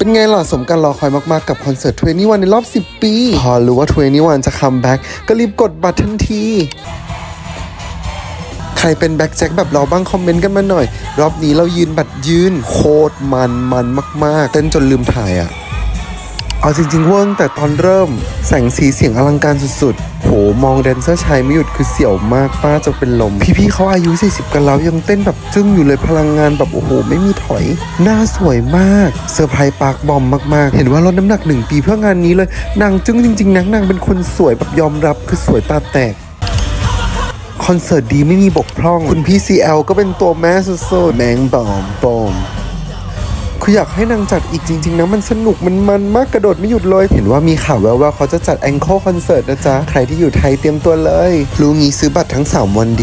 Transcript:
เป็นไงล่ะสมการรอคอยมาก ๆ กับคอนเสิร์ต 21 ในรอบ 10 ปี พอรู้ว่า 21 จะคัมแบ็กก็รีบกดบัตรทันที ใครเป็นแบ็คแจ็คแบบเราบ้างคอมเมนต์กันมาหน่อย รอบนี้เรายืนบัตรยืน โคตรมันมันมาก ๆ เต้นจนลืมถ่ายอะ เอาจริงๆเวิร์งแต่ตอนเริ่ม แสงสีเสียงอลังการสุดๆ โห มองแดนเซอร์ชายไม่หยุดคือเสี่ยวมากป้าจะเป็นลม พี่ๆเขาอายุ 40 กันแล้วยังเต้นแบบจึ้งอยู่เลยพลังงานแบบโอ้โห ไม่มีถอย หน้าสวยมาก เซอร์ไพรส์ปากบอมมากๆ เห็นว่าลดน้ำหนักหนึ่งปีเพื่องานนี้เลย นางจึ้งจริงๆนะนางเป็นคนสวยแบบยอมรับคือสวยตาแตกคอนเสิร์ตดีไม่มีบกพร่อง คุณพี่ CL ก็เป็นตัวแม่สุดๆแมงบอมบอม คืออยากให้นางจัดอีกจริง ๆ นะ มันสนุกมันมันมากกระโดดไม่หยุดเลย เห็นว่ามีข่าวแววว่าเขาจะจัดแองเกิลคอนเสิร์ตนะจ๊ะ ใครที่อยู่ไทยเตรียมตัวเลยรู้งี้ซื้อบัตรทั้ง 3 วันดี